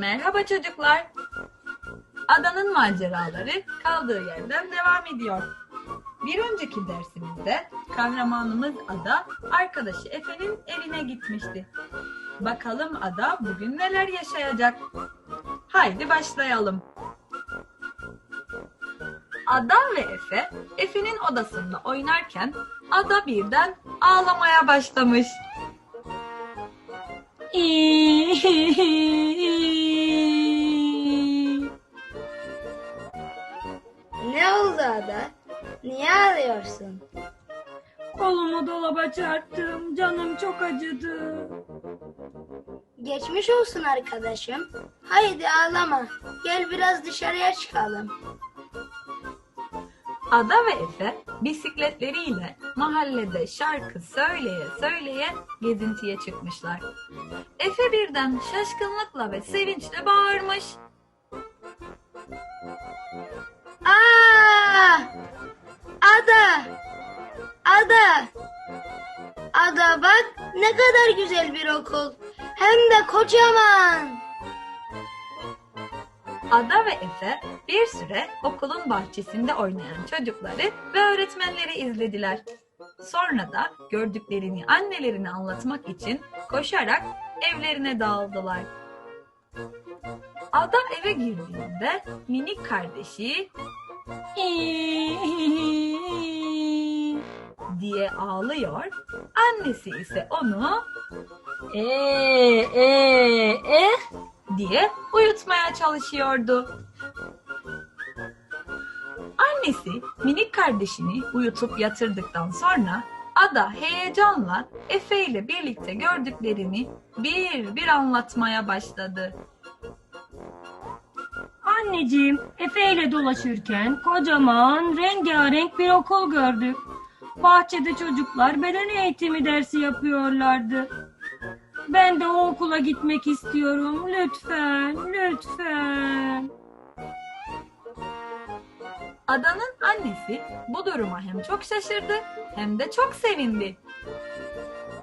Merhaba çocuklar. Adanın maceraları kaldığı yerden devam ediyor. Bir önceki dersimizde kahramanımız Ada arkadaşı Efe'nin evine gitmişti. Bakalım Ada bugün neler yaşayacak? Haydi başlayalım. Ada ve Efe, Efe'nin odasında oynarken Ada birden ağlamaya başlamış. Ne oldu Ada? Niye ağlıyorsun? Kolumu dolaba çarptım. Canım çok acıdı. Geçmiş olsun arkadaşım. Haydi ağlama. Gel biraz dışarıya çıkalım. Ada ve Efe bisikletleriyle mahallede şarkı söyleye söyleye gezintiye çıkmışlar. Efe birden şaşkınlıkla ve sevinçle bağırmış. Ada! Ada bak ne kadar güzel bir okul. Hem de kocaman. Ada ve Efe bir süre okulun bahçesinde oynayan çocukları ve öğretmenleri izlediler. Sonra da gördüklerini annelerine anlatmak için koşarak evlerine dağıldılar. Ada eve girdiğinde minik kardeşi diye ağlıyor. Annesi ise onu Ee, ee, ee. diye uyutmaya çalışıyordu. Annesi minik kardeşini uyutup yatırdıktan sonra Ada heyecanla Efe ile birlikte gördüklerini bir bir anlatmaya başladı. Anneciğim, Efe ile dolaşırken kocaman rengarenk bir okul gördük. Bahçede çocuklar beden eğitimi dersi yapıyorlardı. Ben de o okula gitmek istiyorum. Lütfen, lütfen. Ada'nın annesi bu duruma hem çok şaşırdı hem de çok sevindi.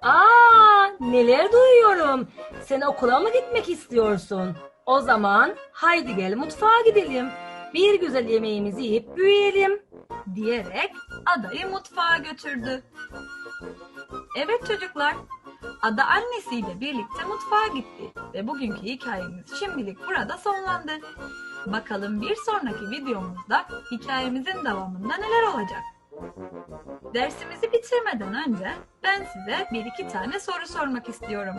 Aa, neler duyuyorum. Sen okula mı gitmek istiyorsun? O zaman haydi gel mutfağa gidelim. Bir güzel yemeğimizi yiyip büyüyelim. diyerek adayı mutfağa götürdü. Evet çocuklar, Ada annesiyle birlikte mutfağa gitti ve bugünkü hikayemiz şimdilik burada sonlandı. Bakalım bir sonraki videomuzda hikayemizin devamında neler olacak? Dersimizi bitirmeden önce ben size bir iki tane soru sormak istiyorum.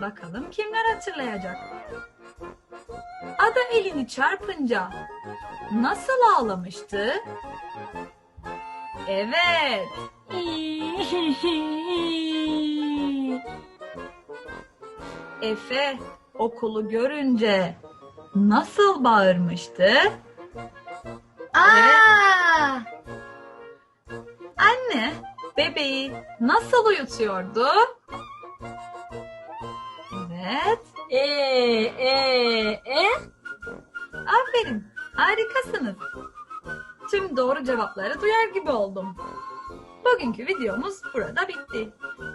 Bakalım kimler hatırlayacak? Ada elini çarpınca nasıl ağlamıştı? Evet. Efe okulu görünce nasıl bağırmıştı? Aa! Anne bebeği nasıl uyutuyordu? Evet. Ee, ee, ee. Aferin. Harikasınız. Tüm doğru cevapları duyar gibi oldum. Bugünkü videomuz burada bitti.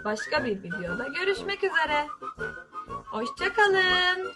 Başka bir videoda görüşmek üzere. Hoşçakalın.